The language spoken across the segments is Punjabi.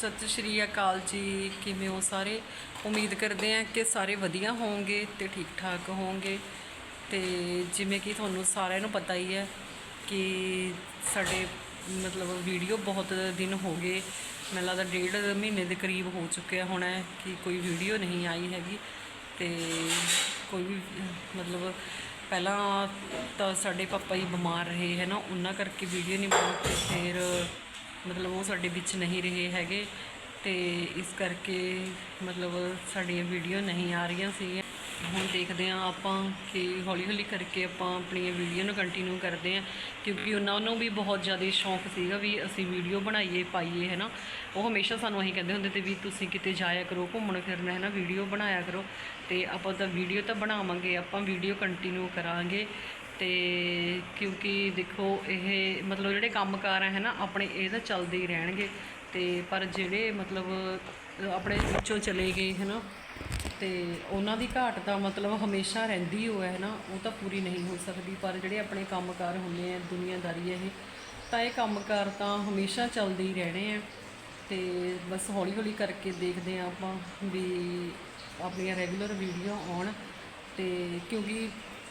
ਸਤਿ ਸ਼੍ਰੀ ਅਕਾਲ ਜੀ। ਕਿਵੇਂ ਹੋ ਸਾਰੇ? ਉਮੀਦ ਕਰਦੇ ਹਾਂ ਕਿ ਸਾਰੇ ਵਧੀਆ ਹੋਵੋਗੇ ਤੇ ਠੀਕ ਠਾਕ ਹੋਵੋਗੇ ਤੇ ਜਿਵੇਂ ਕਿ ਤੁਹਾਨੂੰ ਸਾਰਿਆਂ ਨੂੰ ਪਤਾ ਹੀ ਹੈ ਕਿ ਸਾਡੇ ਮਤਲਬ ਵੀਡੀਓ ਬਹੁਤ ਦਿਨ ਹੋ ਗਏ। ਮੈਨੂੰ ਲੱਗਦਾ ਡੇਢ ਮਹੀਨੇ ਦੇ ਕਰੀਬ ਹੋ ਚੁੱਕਿਆ ਹੋਣਾ ਕਿ ਕੋਈ ਵੀਡੀਓ ਨਹੀਂ ਆਈ ਹੈਗੀ। ਤੇ ਕੋਈ ਵੀ, ਮਤਲਬ ਪਹਿਲਾਂ ਤਾਂ ਸਾਡੇ ਪਾਪਾ ਹੀ ਬਿਮਾਰ ਰਹੇ ਹੈ ਨਾ, ਉਹਨਾਂ ਕਰਕੇ ਵੀਡੀਓ ਨਹੀਂ ਬਣੀ ਤੇ ਫਿਰ ਮਤਲਬ ਉਹ ਸਾਡੇ ਵਿੱਚ ਨਹੀਂ ਰਹੇ ਹੈਗੇ ਤੇ ਇਸ ਕਰਕੇ ਮਤਲਬ ਸਾਡੀਆਂ ਵੀਡੀਓ ਨਹੀਂ ਆ ਰਹੀਆਂ ਸੀ ਹੁਣ ਦੇਖਦੇ ਹਾਂ ਆਪਾਂ ਕਿ ਹੌਲੀ ਹੌਲੀ ਕਰਕੇ ਆਪਾਂ ਆਪਣੀਆਂ ਵੀਡੀਓ ਨੂੰ ਕੰਟੀਨਿਊ ਕਰਦੇ ਹਾਂ, ਕਿਉਂਕਿ ਉਹਨਾਂ ਨੂੰ ਵੀ ਬਹੁਤ ਜ਼ਿਆਦਾ ਸ਼ੌਂਕ ਸੀਗਾ ਵੀ ਅਸੀਂ ਵੀਡੀਓ ਬਣਾਈਏ, ਪਾਈਏ, ਹੈ ਨਾ। ਉਹ ਹਮੇਸ਼ਾ ਸਾਨੂੰ ਅਸੀਂ ਕਹਿੰਦੇ ਹੁੰਦੇ ਤੇ ਵੀ ਤੁਸੀਂ ਕਿਤੇ ਜਾਇਆ ਕਰੋ, ਘੁੰਮਣ ਫਿਰਨ, ਹੈ ਨਾ, ਵੀਡੀਓ ਬਣਾਇਆ ਕਰੋ। ਤੇ ਆਪਾਂ ਤਾਂ ਵੀਡੀਓ ਤਾਂ ਬਣਾਵਾਂਗੇ, ਆਪਾਂ ਵੀਡੀਓ ਕੰਟੀਨਿਊ ਕਰਾਂਗੇ। ਤੇ ਕਿਉਂਕਿ ਦੇਖੋ ਇਹ ਮਤਲਬ ਜਿਹੜੇ ਕੰਮਕਾਰ ਹੈ ਨਾ, ਆਪਣੇ ਇਹ ਤਾਂ ਚੱਲਦੇ ਹੀ ਰਹਿਣਗੇ। ਤੇ ਪਰ ਜਿਹੜੇ ਮਤਲਬ ਆਪਣੇ ਵਿੱਚੋਂ ਚਲੇ ਗਏ, ਹੈ ਨਾ, ਤੇ ਉਹਨਾਂ ਦੀ ਘਾਟ ਤਾਂ ਮਤਲਬ ਹਮੇਸ਼ਾ ਰਹਿੰਦੀ ਹੋ ਹੈ, ਨਾ, ਉਹ ਤਾਂ ਪੂਰੀ ਨਹੀਂ ਹੋ ਸਕਦੀ। ਪਰ ਜਿਹੜੇ ਆਪਣੇ ਕੰਮਕਾਰ ਹੁੰਦੇ ਆ, ਦੁਨੀਆਦਾਰੀ ਇਹ, ਤਾਂ ਇਹ ਕੰਮਕਾਰ ਤਾਂ ਹਮੇਸ਼ਾ ਚੱਲਦੇ ਹੀ ਰਹਿਣੇ ਆ। ਤੇ ਬਸ ਹੌਲੀ ਹੌਲੀ ਕਰਕੇ ਦੇਖਦੇ ਆ ਆਪਾਂ ਵੀ ਆਪਣੀਆਂ ਰੈਗੂਲਰ ਵੀਡੀਓ ਆਉਣ। ਤੇ ਕਿਉਂਕਿ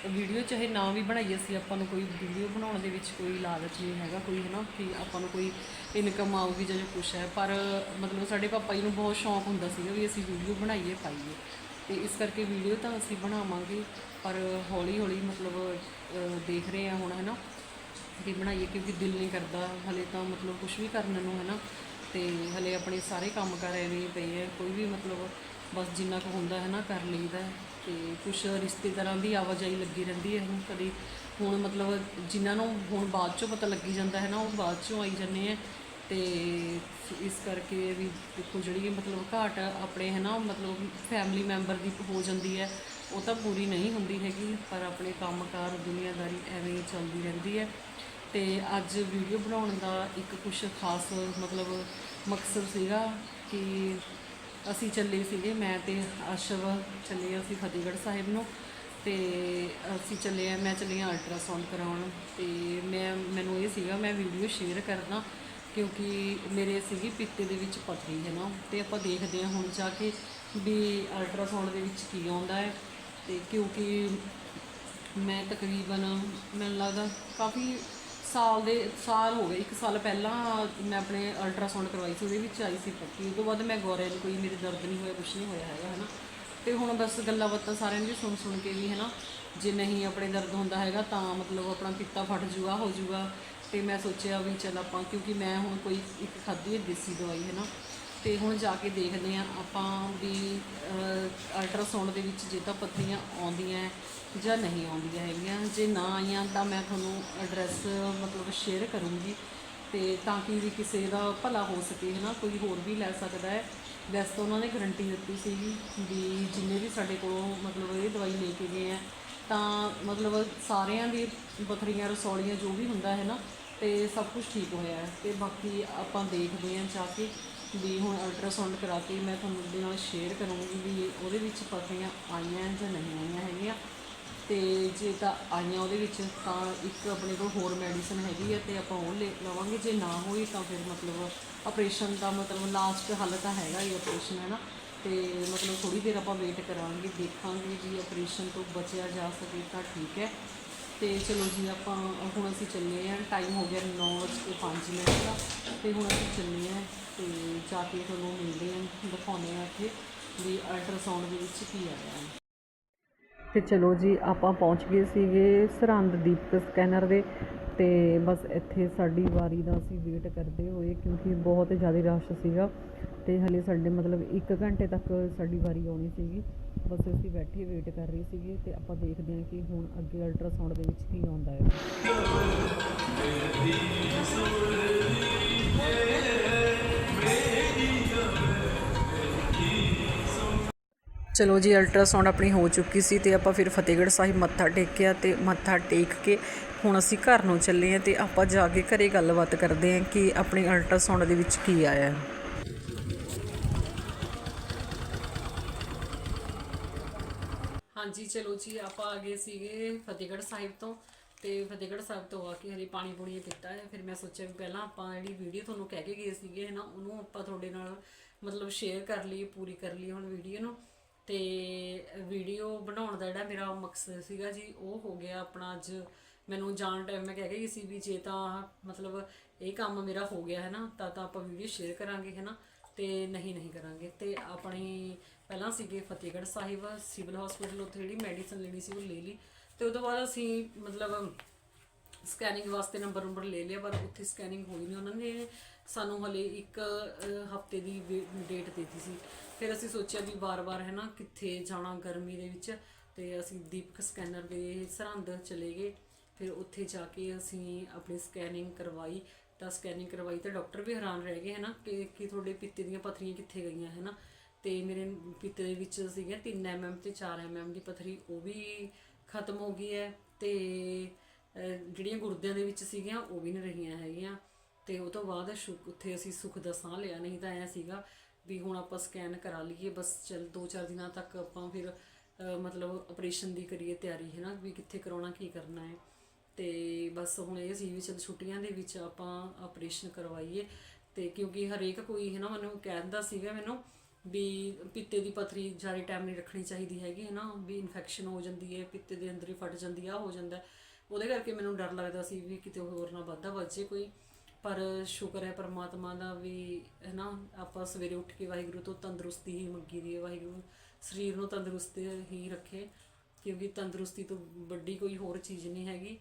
ਵੀਡੀਓ ਚਾਹੇ ਨਾ ਵੀ ਬਣਾਈਏ ਅਸੀਂ ਆਪਾਂ ਨੂੰ ਕੋਈ ਵੀਡੀਓ ਬਣਾਉਣ ਦੇ ਵਿੱਚ ਕੋਈ ਲਾਲਚ ਨਹੀਂ ਹੈਗਾ, ਕੋਈ ਹੈ ਨਾ ਕਿ ਆਪਾਂ ਨੂੰ ਕੋਈ ਇਨਕਮ ਆਊਗੀ ਜਾਂ ਜੋ ਕੁਛ ਹੈ। ਪਰ ਮਤਲਬ ਸਾਡੇ ਪਾਪਾ ਜੀ ਨੂੰ ਬਹੁਤ ਸ਼ੌਂਕ ਹੁੰਦਾ ਸੀਗਾ ਵੀ ਅਸੀਂ ਵੀਡੀਓ ਬਣਾਈਏ, ਪਾਈਏ। ਤੇ ਇਸ ਕਰਕੇ ਵੀਡੀਓ ਤਾਂ ਅਸੀਂ ਬਣਾਵਾਂਗੇ, ਪਰ ਹੌਲੀ ਹੌਲੀ ਮਤਲਬ ਦੇਖ ਰਹੇ ਆ ਹੁਣ ਹੈ ਨਾ ਕਿ ਬਣਾਈਏ, ਕਿਉਂਕਿ ਦਿਲ ਨਹੀਂ ਕਰਦਾ ਹਲੇ ਤਾਂ ਮਤਲਬ ਕੁਝ ਵੀ ਕਰਨ ਨੂੰ ਹੈ ਨਾ ਤੇ ਹਲੇ ਆਪਣੇ ਸਾਰੇ ਕੰਮ ਕਰ ਰਹੇ ਹੀ ਪਏ ਆ ਕੋਈ ਵੀ ਮਤਲਬ ਬਸ ਜਿੰਨਾ ਕੁ ਹੁੰਦਾ ਹੈ ਨਾ ਕਰ ਲਈਦਾ ਹੈ। ਤੇ ਕੁਝ ਰਿਸ਼ਤੇਦਾਰਾਂ ਦੀ ਆਵਾਜਾਈ ਲੱਗੀ ਰਹਿੰਦੀ ਹੈ ਹੁਣ ਕਦੇ ਹੁਣ ਮਤਲਬ ਜਿਨ੍ਹਾਂ ਨੂੰ ਹੁਣ ਬਾਅਦ ਚੋਂ ਪਤਾ ਲੱਗੀ ਜਾਂਦਾ ਹੈ ਨਾ ਉਹ ਬਾਅਦ ਚੋਂ ਆਈ ਜਾਂਦੇ ਹੈ ਤੇ ਇਸ ਕਰਕੇ ਵੀ ਦੇਖੋ ਜਿਹੜੀ ਮਤਲਬ ਘਾਟ ਆਪਣੇ ਹੈ ਨਾ ਮਤਲਬ ਫੈਮਿਲੀ ਮੈਂਬਰ ਦੀ ਹੋ ਜਾਂਦੀ ਹੈ, ਉਹ ਤਾਂ ਪੂਰੀ ਨਹੀਂ ਹੁੰਦੀ ਹੈਗੀ, ਪਰ ਆਪਣੇ ਕੰਮਕਾਰ ਦੁਨੀਆਦਾਰੀ ਐਵੇਂ ਹੀ ਚੱਲਦੀ ਰਹਿੰਦੀ ਹੈ ਤੇ ਅੱਜ ਵੀਡੀਓ ਬਣਾਉਣ ਦਾ ਇੱਕ ਕੁਝ ਖਾਸ ਮਤਲਬ ਮਕਸਦ ਸੀਗਾ ਕਿ ਅਸੀਂ ਚੱਲੇ ਸੀਗੇ, ਮੈਂ ਤੇ ਅਸ਼ਵ ਚੱਲੇ ਅਸੀਂ ਫਤਿਹਗੜ੍ਹ ਸਾਹਿਬ ਨੂੰ ਤੇ ਅਸੀਂ ਚੱਲੇ ਆ, ਮੈਂ ਚੱਲੀ ਆ ਅਲਟਰਾਸਾਊਂਡ ਕਰਾਉਣ ਤੇ ਮੈਂ, ਮੈਨੂੰ ਇਹ ਸੀਗਾ, ਮੈਂ ਵੀਡੀਓ ਸ਼ੇਅਰ ਕਰਨਾ ਕਿਉਂਕਿ ਮੇਰੇ ਸੀਗੀ ਪਿੱਤੇ ਦੇ ਵਿੱਚ ਪਥਰੀ ਹੈ ਨਾ, ਤੇ ਆਪਾਂ ਦੇਖਦੇ ਹਾਂ ਹੁਣ ਜਾ ਕੇ ਵੀ ਅਲਟਰਾਸਾਊਂਡ ਦੇ ਵਿੱਚ ਕੀ ਆਉਂਦਾ ਹੈ ਤੇ ਕਿਉਂਕਿ ਮੈਂ ਤਕਰੀਬਨ, ਮੈਨੂੰ ਲੱਗਦਾ ਕਾਫੀ ਸਾਲ ਦੇ, ਸਾਲ ਹੋ ਗਏ, ਇੱਕ ਸਾਲ ਪਹਿਲਾਂ ਮੈਂ ਆਪਣੇ ਅਲਟਰਾਸਾਊਂਡ ਕਰਵਾਈ ਸੀ, ਉਹਦੇ ਵਿੱਚ ਆਈ ਸੀ ਪੱਟੀ। ਉਸ ਤੋਂ ਬਾਅਦ ਮੈਂ ਗੌਰੇ ਨੂੰ ਕੋਈ ਮੇਰੇ ਦਰਦ ਨਹੀਂ ਹੋਇਆ, ਕੁਛ ਨਹੀਂ ਹੋਇਆ ਹੈਗਾ, ਹਨਾ। ਤੇ ਹੁਣ ਬਸ ਗੱਲਾਂ ਬਾਤਾਂ ਸਾਰਿਆਂ ਦੀ ਸੁਣ ਸੁਣ ਕੇ ਵੀ, ਹਨਾ, ਜੇ ਨਹੀਂ ਆਪਣੇ ਦਰਦ ਹੁੰਦਾ ਹੈਗਾ ਤਾਂ ਮਤਲਬ ਆਪਣਾ ਪਿੱਤਾ ਫਟ ਜੂਗਾ, ਹੋ ਜੂਗਾ। ਤੇ ਮੈਂ ਸੋਚਿਆ ਵੀ ਚੱਲ ਆਪਾਂ, ਕਿਉਂਕਿ ਮੈਂ ਹੁਣ ਕੋਈ ਇੱਕ ਖਾਧੀ ਹੈ ਦੇਸੀ ਦਵਾਈ ਹੈ ਨਾ ਤੇ ਹੁਣ ਜਾ ਕੇ ਦੇਖਦੇ ਆ ਆਪਾਂ ਵੀ ਅਲਟਰਾਸਾਊਂਡ ਦੇ ਵਿੱਚ ਜੇ ਤਾਂ ਪੱਥਰੀਆਂ ਆਉਂਦੀਆਂ ਜਾਂ ਨਹੀਂ ਆਉਂਦੀਆਂ ਹੈਗੀਆਂ। ਜੇ ਨਾ ਆਈਆਂ ਤਾਂ ਮੈਂ ਤੁਹਾਨੂੰ ਐਡਰੈਸ ਮਤਲਬ ਸ਼ੇਅਰ ਕਰੂੰਗੀ ਤੇ ਤਾਂ ਕਿ ਵੀ ਕਿਸੇ ਦਾ ਭਲਾ ਹੋ ਸਕੇ ਹੈ ਨਾ ਕੋਈ ਹੋਰ ਵੀ ਲੈ ਸਕਦਾ ਹੈ। ਵੈਸੇ ਤਾਂ ਉਹਨਾਂ ਨੇ ਗਰੰਟੀ ਦਿੱਤੀ ਸੀਗੀ ਵੀ ਜਿੰਨੇ ਵੀ ਸਾਡੇ ਕੋਲੋਂ ਮਤਲਬ ਇਹ ਦਵਾਈ ਲੈ ਕੇ ਗਏ ਆ, ਤਾਂ ਮਤਲਬ ਸਾਰਿਆਂ ਦੀ ਪਥਰੀਆਂ, ਰਸੌਲੀਆਂ ਜੋ ਵੀ ਹੁੰਦਾ ਹੈ ਨਾ, ਤੇ ਸਭ ਕੁਝ ਠੀਕ ਹੋਇਆ ਹੈ। ਤੇ ਬਾਕੀ ਆਪਾਂ ਦੇਖਦੇ ਹਾਂ ਜਾ ਕੇ ਵੀ ਹੁਣ ਅਲਟਰਾਸਾਊਂਡ ਕਰਾ ਕੇ ਮੈਂ ਤੁਹਾਨੂੰ ਉਹਦੇ ਨਾਲ ਸ਼ੇਅਰ ਕਰੂੰਗੀ ਵੀ ਉਹਦੇ ਵਿੱਚ ਪਥਰੀਆਂ ਆਈਆਂ ਜਾਂ ਨਹੀਂ ਆਈਆਂ ਹੈਗੀਆਂ। ਤੇ ਜੇ ਤਾਂ ਆਈਆਂ ਉਹਦੇ ਵਿੱਚ, ਤਾਂ ਇੱਕ ਆਪਣੇ ਕੋਲ ਹੋਰ ਮੈਡੀਸਨ ਹੈਗੀ ਹੈ ਤੇ ਆਪਾਂ ਉਹ ਲੈ ਲਵਾਂਗੇ। ਜੇ ਨਾ ਹੋਈ ਤਾਂ ਫਿਰ ਮਤਲਬ ਆਪਰੇਸ਼ਨ ਦਾ ਮਤਲਬ ਲਾਸਟ ਹੱਲ ਤਾਂ ਹੈਗਾ ਹੀ ਆਪਰੇਸ਼ਨ ਹੈ ਨਾ? ਤੇ ਮਤਲਬ ਥੋੜੀ ਦੇਰ ਆਪਾਂ ਵੇਟ ਕਰਾਂਗੇ, ਦੇਖਾਂਗੇ ਜੀ ਆਪਰੇਸ਼ਨ ਤੋਂ ਬਚਿਆ ਜਾ ਸਕੇ ਤਾਂ ਠੀਕ ਹੈ। ਤੇ ਚਲੋ ਜੀ, ਆਪਾਂ ਹੁਣ ਅਸੀਂ ਚੱਲੇ ਆਂ ਟਾਈਮ ਹੋ ਗਿਆ 9:05 ਮਿੰਟ ਦਾ। ਤੇ ਹੁਣ ਅਸੀਂ ਚੱਲੇ ਆਂ ਤੇ ਜਾ ਕੇ ਤੁਹਾਨੂੰ ਮਿਲਦੇ ਹਾਂ, ਦਿਖਾਉਂਦੇ ਹਾਂ ਇੱਥੇ ਵੀ ਅਲਟਰਾਸਾਊਂਡ ਦੇ ਵਿੱਚ ਕੀ ਆਇਆ ਹੈ। ਤੇ ਚਲੋ ਜੀ, ਆਪਾਂ ਪਹੁੰਚ ਗਏ ਸੀਗੇ ਸਰਹੰਦ ਦੀਪਕ ਸਕੈਨਰ ਦੇ ਤੇ ਬਸ ਇੱਥੇ ਸਾਡੀ ਵਾਰੀ ਦਾ ਅਸੀਂ ਵੇਟ ਕਰਦੇ ਹੋਏ ਕਿਉਂਕਿ ਬਹੁਤ ਜ਼ਿਆਦਾ ਰਸ਼ ਸੀਗਾ ਤੇ ਹਲੇ ਸਾਡੇ ਮਤਲਬ 1 ਘੰਟੇ ਤੱਕ ਸਾਡੀ ਵਾਰੀ ਆਉਣੀ ਸੀਗੀ। ਬਸ ਅਸੀਂ ਬੈਠੇ ਵੇਟ ਕਰ ਰਹੇ ਸੀਗੇ ਤੇ ਆਪਾਂ ਦੇਖਦੇ ਹਾਂ ਕਿ ਹੁਣ ਅੱਗੇ ਅਲਟਰਾਸਾਊਂਡ ਦੇ ਵਿੱਚ ਕੀ ਆਉਂਦਾ ਹੈ। ਚਲੋ ਜੀ ਅਲਟਰਾਸਾਊਂਡ ਆਪਣੀ ਹੋ ਚੁੱਕੀ ਸੀ ਤੇ ਆਪਾਂ ਫਿਰ ਫਤਿਹਗੜ੍ਹ ਸਾਹਿਬ ਮੱਥਾ ਟੇਕਿਆ ਤੇ ਮੱਥਾ ਟੇਕ ਕੇ ਹੁਣ ਅਸੀਂ ਘਰ ਨੂੰ ਚੱਲੇ ਹਾਂ ਤੇ ਆਪਾਂ ਜਾ ਕੇ ਘਰੇ ਗੱਲਬਾਤ ਕਰਦੇ ਹਾਂ ਕਿ ਆਪਣੀ ਅਲਟਰਾਸਾਊਂਡ ਦੇ ਵਿੱਚ ਕੀ ਆਇਆ ਹਾਂਜੀ, ਚਲੋ ਜੀ, ਆਪਾਂ ਆ ਗਏ ਸੀਗੇ ਫਤਿਹਗੜ੍ਹ ਸਾਹਿਬ ਤੋਂ ਤੇ ਫਤਿਹਗੜ੍ਹ ਸਾਹਿਬ ਤੋਂ ਆ ਕੇ ਹਲੇ ਪਾਣੀ ਪੂਣੀ ਪੀਤਾ ਹੈ। ਫਿਰ ਮੈਂ ਸੋਚਿਆ ਵੀ ਪਹਿਲਾਂ ਆਪਾਂ ਜਿਹੜੀ ਵੀਡੀਓ ਤੁਹਾਨੂੰ ਕਹਿ ਕੇ ਗਏ ਸੀਗੇ, ਹੈ ਨਾ, ਉਹਨੂੰ ਆਪਾਂ ਤੁਹਾਡੇ ਨਾਲ ਮਤਲਬ ਸ਼ੇਅਰ ਕਰ ਲਈ ਪੂਰੀ ਕਰ ਲਈ ਹੁਣ ਵੀਡੀਓ ਨੂੰ। ਤੇ ਵੀਡੀਓ ਬਣਾਉਣ ਦਾ ਜਿਹੜਾ ਮੇਰਾ ਮਕਸਦ ਸੀਗਾ ਜੀ, ਉਹ ਹੋ ਗਿਆ ਆਪਣਾ ਅੱਜ ਮੈਨੂੰ ਜਾਣ ਟਾਈਮ ਮੈਂ ਕਹਿ ਗਈ ਸੀ ਵੀ ਜੇ ਤਾਂ ਮਤਲਬ ਇਹ ਕੰਮ ਮੇਰਾ ਹੋ ਗਿਆ ਹੈ ਨਾ, ਤਾਂ ਤਾਂ ਆਪਾਂ ਵੀਡੀਓ ਸ਼ੇਅਰ ਕਰਾਂਗੇ, ਹੈ ਨਾ? ਤੇ ਨਹੀਂ ਨਹੀਂ ਕਰਾਂਗੇ। ਤੇ ਆਪਣੀ ਪਹਿਲਾਂ ਸੀਗੇ ਫਤਿਹਗੜ੍ਹ ਸਾਹਿਬ, ਸਿਵਲ ਹਸਪੀਟਲ ਉੱਥੇ ਜਿਹੜੀ ਮੈਡੀਸਨ ਲੈਣੀ ਸੀ ਉਹ ਲੈ ਲਈ। ਤੇ ਉਸ ਤੋਂ ਬਾਅਦ ਅਸੀਂ ਮਤਲਬ ਸਕੈਨਿੰਗ ਵਾਸਤੇ ਨੰਬਰ ਨੰਬਰ ਲੈ ਲਿਆ, ਪਰ ਉੱਥੇ ਸਕੈਨਿੰਗ ਹੋਈ ਨਹੀਂ। ਉਹਨਾਂ ਨੇ ਸਾਨੂੰ ਹਲੇ ਇੱਕ ਹਫ਼ਤੇ ਦੀ ਡੇਟ ਦਿੱਤੀ ਸੀ। ਫਿਰ ਅਸੀਂ ਸੋਚਿਆ ਵੀ ਵਾਰ-ਵਾਰ ਹੈ ਨਾ ਕਿੱਥੇ ਜਾਣਾ ਗਰਮੀ ਦੇ ਵਿੱਚ ਤੇ ਅਸੀਂ ਦੀਪਕ ਸਕੈਨਰ ਦੇ ਸਰਹੰਦ ਚਲੇ ਗਏ। ਫਿਰ ਉੱਥੇ ਜਾ ਕੇ ਅਸੀਂ ਆਪਣੀ ਸਕੈਨਿੰਗ ਕਰਵਾਈ। ਤਾਂ ਸਕੈਨਿੰਗ ਕਰਵਾਈ ਤਾਂ ਡਾਕਟਰ ਵੀ ਹੈਰਾਨ ਰਹਿ ਗਏ ਹੈ ਨਾ ਕਿ ਕਿ ਤੁਹਾਡੇ ਪਿੱਤੇ ਦੀਆਂ ਪੱਥਰੀਆਂ ਕਿੱਥੇ ਗਈਆਂ ਹੈ ਨਾ। ਤੇ ਮੇਰੇ ਪਿੱਤੇ ਦੇ ਵਿੱਚ ਸੀਗੇ 3 ਐਮਐਮ ਤੇ 4 ਐਮਐਮ ਦੀ ਪੱਥਰੀ, ਉਹ ਵੀ ਖਤਮ ਹੋ ਗਈ ਹੈ। ਤੇ ਜਿਹੜੀਆਂ ਗੁਰਦਿਆਂ ਦੇ ਵਿੱਚ ਸੀਗੀਆਂ, ਉਹ ਵੀ ਨਹੀਂ ਰਹੀਆਂ ਹੈਗੀਆਂ। ਤੇ ਉਹ ਤੋਂ ਬਾਅਦ ਸ਼ੁਕ, ਉੱਥੇ ਅਸੀਂ ਸੁੱਖ ਦਾ ਸਾਹ ਲਿਆ, ਨਹੀਂ ਤਾਂ ਆਇਆ ਸੀਗਾ ਵੀ ਹੁਣ ਆਪਾਂ ਸਕੈਨ ਕਰਾ ਲਈਏ, ਬਸ ਚਲ 2-4 ਦਿਨਾਂ ਤੱਕ ਆਪਾਂ ਫਿਰ ਮਤਲਬ ਆਪਰੇਸ਼ਨ ਦੀ ਕਰੀਏ ਤਿਆਰੀ ਹੈ ਨਾ ਵੀ ਕਿੱਥੇ ਕਰਾਉਣਾ, ਕੀ ਕਰਨਾ ਹੈ। ਤੇ ਬਸ ਹੁਣ ਇਹ ਸੀ ਵੀ ਚਲ ਛੁੱਟੀਆਂ ਦੇ ਵਿੱਚ ਆਪਾਂ ਆਪਰੇਸ਼ਨ ਕਰਵਾਈਏ। ਤੇ ਕਿਉਂਕਿ ਹਰੇਕ ਕੋਈ ਹੈ ਨਾ ਮੈਨੂੰ ਕਹਿੰਦਾ ਸੀਗਾ ਮੈਨੂੰ ਵੀ ਪਿੱਤੇ ਦੀ ਪਥਰੀ ਜ਼ਿਆਦਾ ਟਾਈਮ ਨਹੀਂ ਰੱਖਣੀ ਚਾਹੀਦੀ ਹੈਗੀ ਹੈ ਨਾ ਵੀ ਇਨਫੈਕਸ਼ਨ ਹੋ ਜਾਂਦੀ ਹੈ, ਪਿੱਤੇ ਦੇ ਅੰਦਰ ਹੀ ਫਟ ਜਾਂਦੀ ਆ, ਹੋ ਜਾਂਦਾ। ਉਹਦੇ ਕਰਕੇ ਮੈਨੂੰ ਡਰ ਲੱਗਦਾ ਸੀ ਵੀ ਕਿਤੇ ਹੋਰ ਨਾ ਵਾਧਾ ਵੱਜੇ ਕੋਈ। ਪਰ ਸ਼ੁਕਰ ਹੈ ਪਰਮਾਤਮਾ ਦਾ ਵੀ, ਹੈ ਨਾ, ਆਪਾਂ ਸਵੇਰੇ ਉੱਠ ਕੇ ਵਾਹਿਗੁਰੂ ਤੋਂ ਤੰਦਰੁਸਤੀ ਹੀ ਮੰਗੀ ਦੀ ਹੈ, ਵਾਹਿਗੁਰੂ ਸਰੀਰ ਨੂੰ ਤੰਦਰੁਸਤ ਹੀ ਰੱਖੇ, ਕਿਉਂਕਿ ਤੰਦਰੁਸਤੀ ਤੋਂ ਵੱਡੀ ਕੋਈ ਹੋਰ ਚੀਜ਼ ਨਹੀਂ ਹੈਗੀ।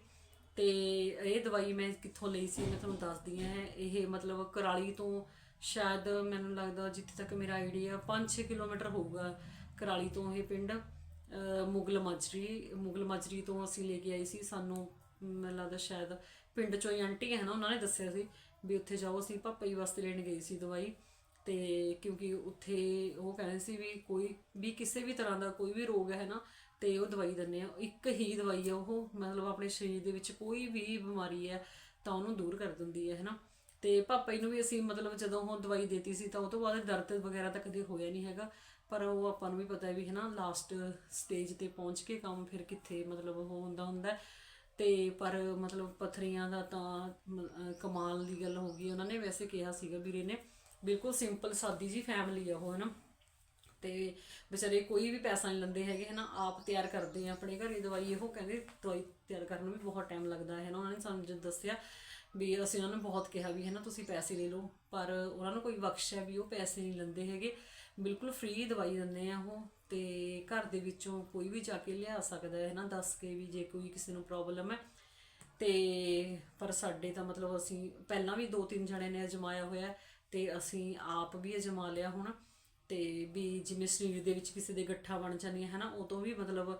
ਤੇ ਇਹ ਦਵਾਈ ਮੈਂ ਕਿੱਥੋਂ ਲਈ ਸੀ, ਮੈਂ ਤੁਹਾਨੂੰ ਦੱਸਦੀ ਹਾਂ, ਇਹ ਮਤਲਬ ਕਰਾਲੀ ਤੋਂ ਸ਼ਾਇਦ ਮੈਨੂੰ ਲੱਗਦਾ ਜਿੱਥੇ ਤੱਕ ਮੇਰਾ ਆਈਡੀਆ 5-6 ਕਿਲੋਮੀਟਰ ਹੋਊਗਾ ਕਰਾਲੀ ਤੋਂ ਇਹ ਪਿੰਡ ਮੁਗਲ ਮਾਜਰੀ ਮੁਗਲ ਮਾਜਰੀ ਤੋਂ ਅਸੀਂ ਲੈ ਕੇ ਆਏ ਸੀ, ਸਾਨੂੰ ਮੈਨੂੰ ਲੱਗਦਾ ਸ਼ਾਇਦ ਪਿੰਡ ਚੋਂ ਹੀ ਆਂਟੀ ਹੈ ਨਾ, ਉਹਨਾਂ ਨੇ ਦੱਸਿਆ ਸੀ ਵੀ ਉੱਥੇ ਜਾਓ, ਅਸੀਂ ਪਾਪਾ ਜੀ ਵਾਸਤੇ ਲੈਣ ਗਏ ਸੀ ਦਵਾਈ। ਤੇ ਕਿਉਂਕਿ ਉੱਥੇ ਉਹ ਕਹਿੰਦੇ ਸੀ ਵੀ ਕੋਈ ਵੀ ਕਿਸੇ ਵੀ ਤਰ੍ਹਾਂ ਦਾ ਕੋਈ ਵੀ ਰੋਗ ਹੈ ਨਾ, ਤੇ ਉਹ ਦਵਾਈ ਦਿੰਦੇ ਆ। ਇੱਕ ਹੀ ਦਵਾਈ ਹੈ ਉਹ, ਮਤਲਬ ਆਪਣੇ ਸਰੀਰ ਦੇ ਵਿੱਚ ਕੋਈ ਵੀ ਬਿਮਾਰੀ ਹੈ, ਤਾਂ ਉਹਨੂੰ ਦੂਰ ਕਰ ਦਿੰਦੀ ਹੈ ਹੈ ਨਾ ਤੇ ਪਾਪਾ ਜੀ ਨੂੰ ਵੀ ਅਸੀਂ ਮਤਲਬ ਜਦੋਂ ਉਹ ਦਵਾਈ ਦਿੱਤੀ ਸੀ, ਤਾਂ ਉਹ ਤੋਂ ਬਾਅਦ ਦਰਦ ਵਗੈਰਾ ਤਾਂ ਕਦੇ ਹੋਇਆ ਨਹੀਂ ਹੈਗਾ। ਪਰ ਉਹ ਆਪਾਂ ਨੂੰ ਵੀ ਪਤਾ ਹੈ ਵੀ ਹੈ ਨਾ ਲਾਸਟ ਸਟੇਜ ਤੇ ਪਹੁੰਚ ਕੇ ਕੰਮ ਫਿਰ ਕਿੱਥੇ ਮਤਲਬ ਉਹ ਹੁੰਦਾ ਹੁੰਦਾ ਤੇ ਪਰ ਮਤਲਬ ਪਥਰੀਆਂ ਦਾ ਤਾਂ ਕਮਾਲ ਦੀ ਗੱਲ ਹੋ ਗਈ। ਉਹਨਾਂ ਨੇ ਵੈਸੇ ਕਿਹਾ ਸੀਗਾ ਵੀਰੇ ਨੇ, ਬਿਲਕੁਲ ਸਿੰਪਲ ਸਾਦੀ ਜੀ ਫੈਮਿਲੀ ਆ ਉਹ ਹੈ ਨਾ ਤੇ ਵਿਚਾਰੇ ਕੋਈ ਵੀ ਪੈਸਾ ਨਹੀਂ ਲੈਂਦੇ ਹੈਗੇ, ਹਨਾ। ਆਪ ਤਿਆਰ ਕਰਦੇ ਆ ਆਪਣੇ ਘਰੇ ਦਵਾਈ, ਇਹੋ ਕਹਿੰਦੇ ਦਵਾਈ ਤਿਆਰ ਕਰਨ ਨੂੰ ਵੀ ਬਹੁਤ ਟਾਈਮ ਲੱਗਦਾ ਹੈ ਨਾ ਉਹਨਾਂ ਨੇ ਸਾਨੂੰ ਜਦ ਦੱਸਿਆ ਵੀ ਅਸੀਂ ਉਹਨਾਂ ਨੂੰ ਬਹੁਤ ਕਿਹਾ ਵੀ ਹੈ ਨਾ ਤੁਸੀਂ ਪੈਸੇ ਲੈ ਲਓ। ਪਰ ਉਹਨਾਂ ਨੂੰ ਕੋਈ ਬਖਸ਼ ਹੈ ਵੀ ਉਹ ਪੈਸੇ ਨਹੀਂ ਲੈਂਦੇ ਹੈਗੇ। ਬਿਲਕੁਲ ਫ੍ਰੀ ਦਵਾਈ ਦਿੰਦੇ ਆ ਉਹ। ਤੇ ਘਰ ਦੇ ਵਿੱਚੋਂ ਕੋਈ ਵੀ ਜਾ ਕੇ ਲਿਆ ਸਕਦਾ ਹੈ ਨਾ, ਦੱਸ ਕੇ ਵੀ ਜੇ ਕੋਈ ਕਿਸੇ ਨੂੰ ਪ੍ਰੋਬਲਮ ਹੈ। ਤੇ ਪਰ ਸਾਡੇ ਤਾਂ ਮਤਲਬ ਅਸੀਂ ਪਹਿਲਾਂ ਵੀ ਦੋ ਤਿੰਨ ਜਣੇ ਨੇ ਅਜਮਾਇਆ ਹੋਇਆ ਹੈ ਤੇ ਅਸੀਂ ਆਪ ਵੀ ਅਜਮਾ ਲਿਆ ਹੁਣ। ਤੇ ਵੀ ਜਿਵੇਂ ਸਰੀਰ ਦੇ ਵਿੱਚ ਕਿਸੇ ਦੇ ਗੱਠਾ ਬਣ ਜਾਂਦੀਆਂ ਹੈ ਨਾ, ਉਹ ਤੋਂ ਵੀ ਮਤਲਬ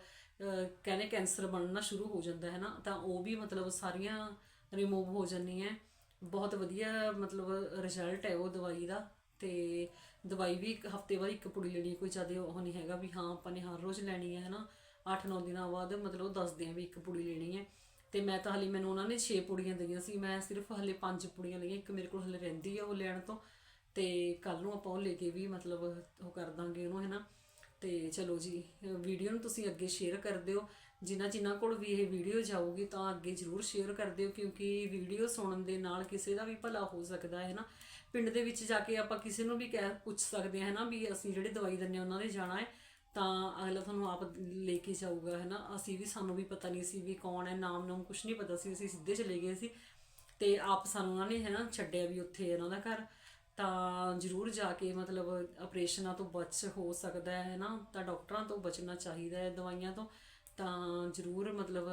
ਕਹਿੰਦੇ ਕੈਂਸਰ ਬਣਨਾ ਸ਼ੁਰੂ ਹੋ ਜਾਂਦਾ ਹੈ ਨਾ, ਤਾਂ ਉਹ ਵੀ ਮਤਲਬ ਸਾਰੀਆਂ ਰਿਮੂਵ ਹੋ ਜਾਂਦੀਆਂ ਬਹੁਤ ਵਧੀਆ ਮਤਲਬ ਰਿਜ਼ਲਟ ਹੈ ਉਹ ਦਵਾਈ ਦਾ। ਤੇ ਦਵਾਈ ਵੀ ਇੱਕ ਹਫ਼ਤੇ ਬਾਅਦ ਇੱਕ ਪੁੜੀ ਲੈਣੀ ਹੈ, ਕੋਈ ਜ਼ਿਆਦਾ ਉਹ ਨਹੀਂ ਹੈਗਾ ਵੀ ਹਾਂ ਆਪਾਂ ਨੇ ਹਰ ਰੋਜ਼ ਲੈਣੀ ਹੈ ਹਨਾ। 8-9 ਦਿਨਾਂ ਬਾਅਦ ਮਤਲਬ ਉਹ ਦੱਸਦੇ ਆ ਵੀ ਇੱਕ ਪੁੜੀ ਲੈਣੀ ਹੈ। ਤੇ ਮੈਂ ਤਾਂ ਹਲੇ ਮੈਨੂੰ ਉਹਨਾਂ ਨੇ 6 ਪੁੜੀਆਂ ਦਈਆਂ ਸੀ ਮੈਂ ਸਿਰਫ ਹਲੇ 5 ਪੁੜੀਆਂ ਲਈਆਂ ਇੱਕ ਮੇਰੇ ਕੋਲ ਹਲੇ ਰਹਿੰਦੀ ਆ ਉਹ ਲੈਣ ਤੋਂ। ਤੇ ਕੱਲ ਨੂੰ ਆਪਾਂ ਉਹ ਲੈ ਕੇ ਵੀ ਮਤਲਬ ਉਹ ਕਰ ਦਾਂਗੇ ਉਹਨੂੰ ਹੈਨਾ। ਤੇ ਚਲੋ ਜੀ ਵੀਡੀਓ ਨੂੰ ਤੁਸੀਂ ਅੱਗੇ ਸ਼ੇਅਰ ਕਰ ਦਿਓ। ਜਿਨ੍ਹਾਂ ਜਿਨ੍ਹਾਂ ਕੋਲ ਵੀ ਇਹ ਵੀਡੀਓ ਜਾਊਗੀ ਤਾਂ ਅੱਗੇ ਜਰੂਰ ਸ਼ੇਅਰ ਕਰ ਦਿਓ ਕਿਉਂਕਿ ਵੀਡੀਓ ਸੁਣਨ ਦੇ ਨਾਲ ਕਿਸੇ ਦਾ ਵੀ ਭਲਾ ਹੋ ਸਕਦਾ ਹੈ ਨਾ ਪਿੰਡ ਦੇ ਵਿੱਚ ਜਾ ਕੇ ਆਪਾਂ ਕਿਸੇ ਨੂੰ ਵੀ ਕਹਿ ਪੁੱਛ ਸਕਦੇ ਹਾਂ ਨਾ ਵੀ ਅਸੀਂ ਜਿਹੜੇ ਦਵਾਈ ਦਿੰਨੇ ਆ, ਉਹਨਾਂ ਦੇ ਜਾਣਾ ਹੈ, ਤਾਂ ਅਗਲਾ ਤੁਹਾਨੂੰ ਆਪ ਲੈ ਕੇ ਜਾਊਗਾ ਹੈ ਨਾ ਅਸੀਂ ਵੀ ਸਾਨੂੰ ਵੀ ਪਤਾ ਨਹੀਂ ਸੀ ਵੀ ਕੌਣ ਹੈ, ਨਾਮ ਨਾਮ ਕੁਝ ਨਹੀਂ ਪਤਾ ਸੀ, ਅਸੀਂ ਸਿੱਧੇ ਚਲੇ ਗਏ ਸੀ। ਤੇ ਆਪ ਸਾਨੂੰ ਉਹਨਾਂ ਨੇ ਹੈ ਨਾ ਛੱਡਿਆ ਵੀ ਉੱਥੇ ਇਹਨਾਂ ਦਾ ਘਰ। ਤਾਂ ਜ਼ਰੂਰ ਜਾ ਕੇ ਮਤਲਬ ਆਪਰੇਸ਼ਨਾਂ ਤੋਂ ਬਚ ਹੋ ਸਕਦਾ ਹੈ ਨਾ ਤਾਂ ਡਾਕਟਰਾਂ ਤੋਂ ਬਚਣਾ ਚਾਹੀਦਾ ਹੈ ਦਵਾਈਆਂ ਤੋਂ। ਤਾਂ ਜ਼ਰੂਰ ਮਤਲਬ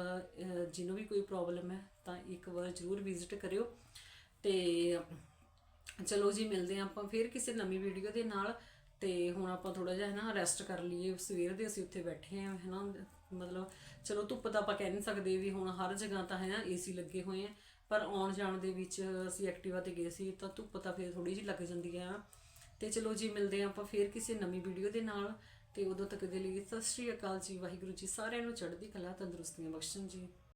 ਜਿਹਨੂੰ ਵੀ ਕੋਈ ਪ੍ਰੋਬਲਮ ਹੈ, ਤਾਂ ਇੱਕ ਵਾਰ ਜ਼ਰੂਰ ਵਿਜ਼ਿਟ ਕਰਿਓ। ਤੇ ਚਲੋ ਜੀ ਮਿਲਦੇ ਹਾਂ ਆਪਾਂ ਫਿਰ ਕਿਸੇ ਨਵੀਂ ਵੀਡੀਓ ਦੇ ਨਾਲ ਤੇ ਹੁਣ ਆਪਾਂ ਥੋੜਾ ਜਿਹਾ ਹੈ ਨਾ ਰੈਸਟ ਕਰ ਲਈਏ, ਸਵੇਰ ਦੇ ਅਸੀਂ ਉੱਥੇ ਬੈਠੇ ਹਾਂ ਹੈ ਨਾ ਮਤਲਬ ਚਲੋ ਧੁੱਪ ਤਾਂ ਆਪਾਂ ਕਹਿ ਨਹੀਂ ਸਕਦੇ ਵੀ ਹੁਣ ਹਰ ਜਗ੍ਹਾ ਤਾਂ ਹੈ ਨਾ ਏਸੀ ਲੱਗੇ ਹੋਏ ਆ, ਪਰ ਆਉਣ ਜਾਣ ਦੇ ਵਿੱਚ ਅਸੀਂ ਐਕਟਿਵਾ ਤੇ ਗਏ ਸੀ ਤਾਂ ਧੁੱਪ ਤਾਂ ਫਿਰ ਥੋੜੀ ਜਿਹੀ ਲੱਗ ਜਾਂਦੀ ਹੈ ਨਾ ਤੇ ਚਲੋ ਜੀ ਮਿਲਦੇ ਹਾਂ ਆਪਾਂ ਫਿਰ ਕਿਸੇ ਨਵੀਂ ਵੀਡੀਓ ਦੇ ਨਾਲ, ਤੇ ਉਦੋਂ ਤੱਕ ਦੇ ਲਈ ਸਤਿ ਸ਼੍ਰੀ ਅਕਾਲ ਜੀ, ਵਾਹਿਗੁਰੂ ਜੀ ਸਾਰਿਆਂ ਨੂੰ ਚੜ੍ਹਦੀ ਕਲਾ ਤੰਦਰੁਸਤੀਆਂ ਬਖਸ਼ਣ ਜੀ।